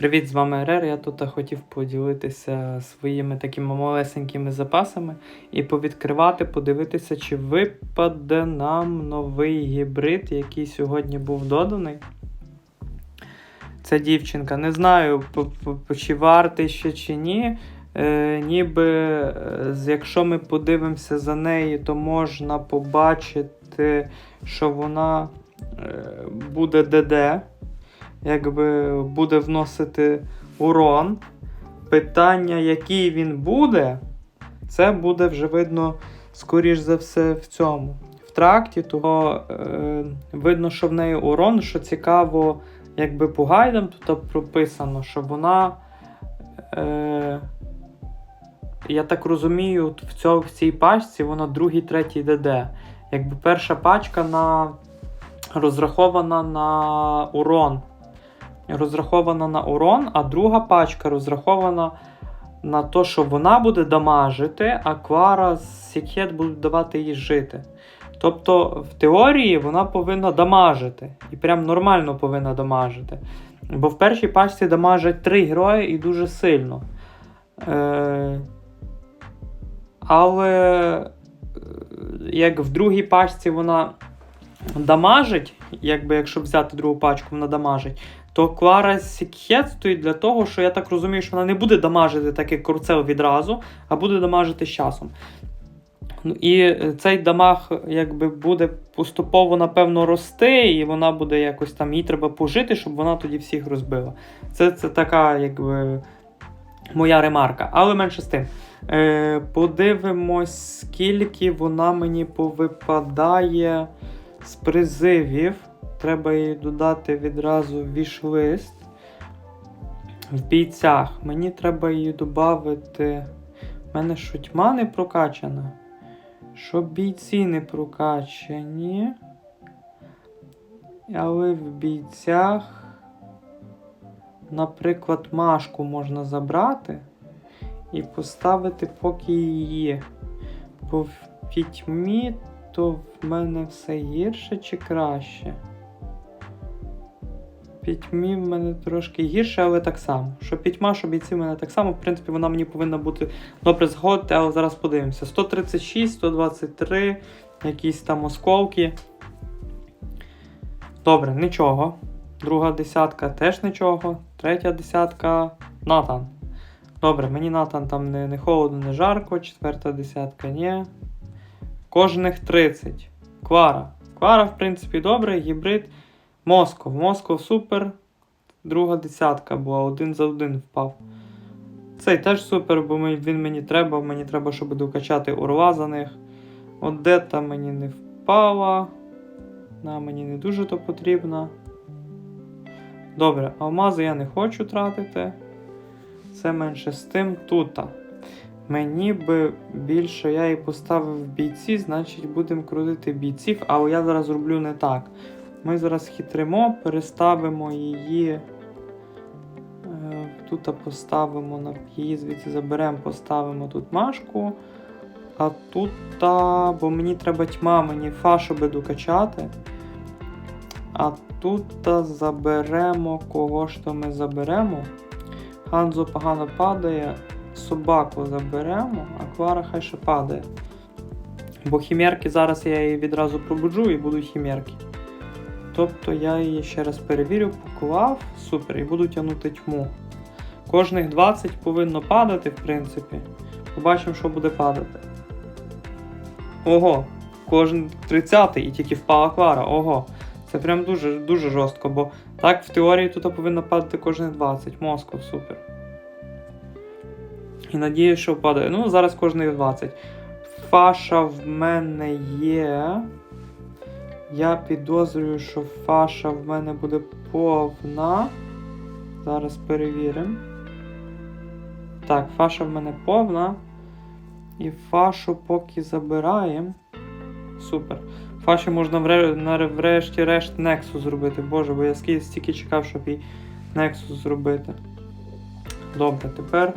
Привіт, з вами РР. Я тут хотів поділитися своїми такими малесенькими запасами і повідкривати, подивитися, чи випаде нам новий гібрид, який сьогодні був доданий. Це дівчинка. Не знаю, чи вартий ще чи ні. Е, ніби, якщо ми подивимося за нею, то можна побачити, що вона е, буде ДД якби буде вносити урон. Питання, який він буде, це буде вже видно, скоріш за все, в цьому. В тракті, того е, видно, що в неї урон, що цікаво, якби по гайдам тут прописано, що вона. Е, я так розумію, в, цьому, в цій пачці вона другий, третій ДД. Якби перша пачка на, розрахована на урон розрахована на урон, а друга пачка розрахована на те, що вона буде дамажити, а Квара з Сікет будуть давати їй жити. Тобто, в теорії вона повинна дамажити. І прям нормально повинна дамажити. Бо в першій пачці дамажать три герої і дуже сильно. Е- але е, як в другій пачці вона дамажить, якби якщо взяти другу пачку, вона дамажить, то Квара Сікхет стоїть для того, що я так розумію, що вона не буде дамажити так, як Курцел відразу, а буде дамажити з часом. Ну, І е, цей дамаг якби буде поступово, напевно, рости, і вона буде якось там, їй треба пожити, щоб вона тоді всіх розбила. Це, це така, якби. Моя ремарка, але менше з тим. Е, подивимось, скільки вона мені повипадає з призивів. Треба їй додати відразу вішлист. В бійцях. Мені треба її додати. У мене що тьма не прокачана. Що бійці не прокачані. Але в бійцях, наприклад, машку можна забрати і поставити поки її. Бо в пітьмі то в мене все гірше чи краще? Пітьмі в мене трошки гірше, але так само. Що пітьма, що бійці в мене так само. В принципі, вона мені повинна бути добре згодити, але зараз подивимося. 136, 123, якісь там осколки. Добре, нічого. Друга десятка теж нічого. Третя десятка Натан. Добре, мені Натан там не, не холодно, не жарко. Четверта десятка ні. Кожних 30. Квара. Квара, в принципі, добре, гібрид. Москов. Москов супер. Друга десятка була, один за один впав. Цей теж супер, бо він мені треба. Мені треба, щоб докачати урла за них. Одета мені не впала. На мені не дуже то потрібно. Добре, алмази я не хочу тратити. Це менше з тим тута. Мені би більше я її поставив бійці, значить будемо крутити бійців, але я зараз роблю не так. Ми зараз хитримо, переставимо її. е, Тут поставимо на її звідси заберемо, поставимо тут машку. А тут, та, бо мені треба тьма, мені фа, щоб докачати. А тут та заберемо кого ж то ми заберемо. Ханзо погано падає. Собаку заберемо, а Квара хай ще падає. Бо хімерки зараз я її відразу пробуджу і будуть хімерки. Тобто я її ще раз перевірю, поклав, супер, і буду тягнути тьму. Кожних 20 повинно падати, в принципі. Побачимо, що буде падати. Ого, кожен 30 і тільки впала Квара. Ого. Це прям дуже дуже жорстко, бо так в теорії тут повинно падати кожних 20. Москов, супер. І надію, що впаде. Ну, зараз кожних 20. Фаша в мене є. Я підозрюю, що фаша в мене буде повна. Зараз перевіримо. Так, фаша в мене повна. І фашу поки забираємо. Супер. Фаші можна врешті-решт Nexus зробити. Боже, бо я стільки чекав, щоб їй Nexus зробити. Добре, тепер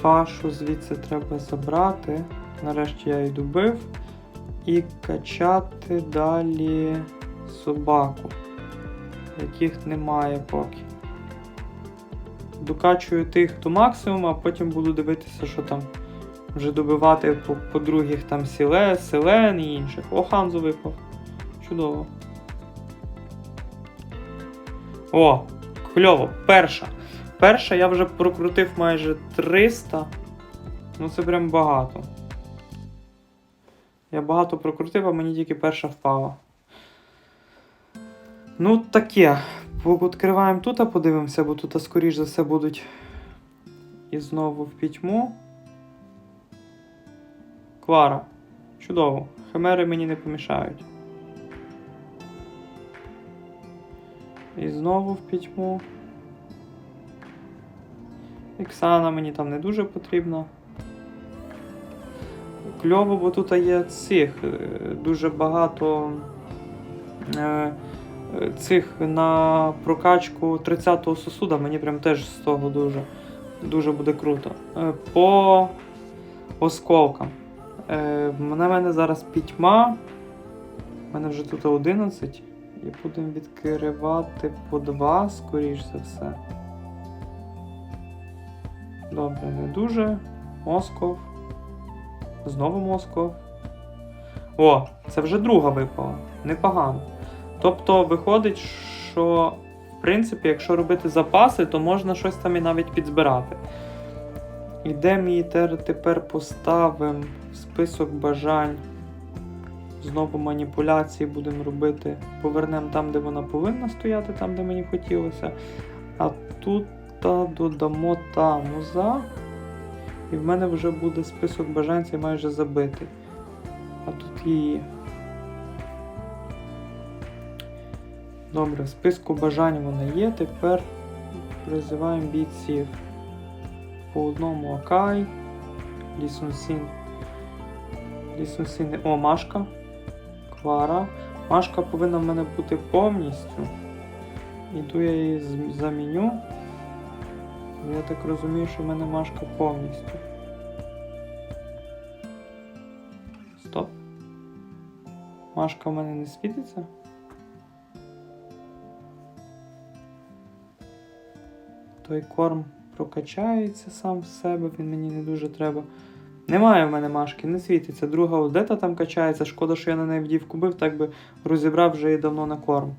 фашу звідси треба забрати. Нарешті я її добив. І качати далі собаку, яких немає поки. Докачую тих до максимуму, а потім буду дивитися, що там вже добивати по, по других там сіле, селен і інших. О, Ханзу випав. Чудово. О, кльово, перша. Перша я вже прокрутив майже 300. Ну це прям багато. Я багато прокрутив, а мені тільки перша впала. Ну, таке. Відкриваємо тут, а подивимося, бо тут, скоріш за все, будуть і знову в пітьму. Квара. Чудово. Химери мені не помішають. І знову в пітьму. Іксана мені там не дуже потрібна. Кльово, бо тут є цих е, дуже багато е, е, цих на прокачку 30-го сосуда. Мені прям теж з того дуже, дуже буде круто. По осколкам. На мене зараз пітьма. У мене вже тут 11. І будемо відкривати по 2, скоріш за все. Добре, не дуже. Москов. Знову Москов. О, це вже друга випала. Непогано. Тобто виходить, що в принципі, якщо робити запаси, то можна щось там і навіть підзбирати. І де ми тер- тепер поставимо список бажань. Знову маніпуляції будемо робити. Повернемо там, де вона повинна стояти, там, де мені хотілося. А тут та додамо тамуза. І в мене вже буде список бажань цей майже забитий. А тут її. Добре, в списку бажань вона є. Тепер призиваємо бійців. По одному Акай. Лісунсін. Лісунсін. О, Машка. Квара. Машка повинна в мене бути повністю. Іду я її заміню. Я так розумію, що в мене Машка повністю. Стоп. Машка в мене не світиться. Той корм прокачається сам з себе, він мені не дуже треба. Немає в мене машки, не світиться. Друга Одета там качається. Шкода, що я на неї вдівку бив, так би розібрав вже і давно на корм.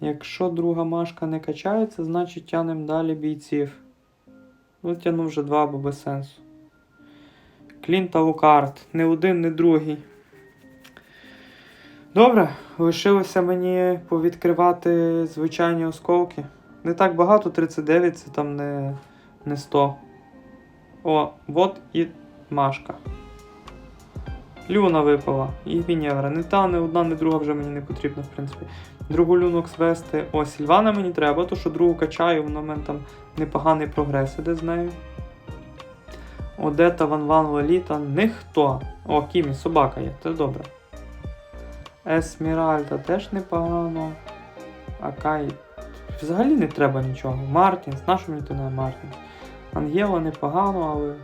Якщо друга машка не качається, значить тянемо далі бійців. Витягнув вже два, бо без сенсу. Клін та Лукард. Не один, не другий. Добре, лишилося мені повідкривати звичайні осколки. Не так багато, 39, це там не, не 100. О, от і Машка. Люна випала. І Вінєвра. Не та, не одна, не друга вже мені не потрібна, в принципі. Другу люнок звести. О, Сільвана мені треба, то що другу качаю, воно в мене там непоганий прогрес іде з нею. Одета, Ван Ван Лоліта, ніхто. О, Кімі, собака є, це добре. Есміральда теж непогано. Акай. Взагалі не треба нічого. Мартінс, нащо мені Мартінс? Ангела непогано, але.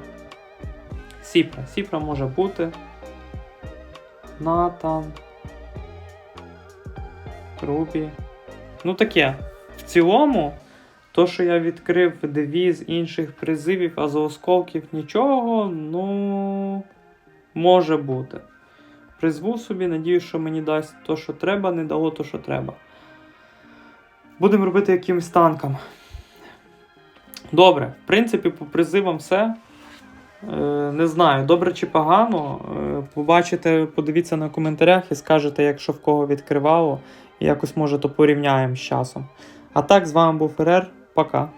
Сіпра. Сіпра може бути. Натан. Рубі. Ну таке. В цілому, то, що я відкрив дві з інших призивів, а за осколків нічого, ну. Може бути. Призву собі, надіюсь, що мені дасть то, що треба, не дало то, що треба. Будемо робити якимось танком. Добре, в принципі, по призивам все. Е, не знаю, добре чи погано. Е, побачите, подивіться на коментарях і скажете, якщо в кого відкривало, і якось може то порівняємо з часом. А так, з вами був Ферер. Пока.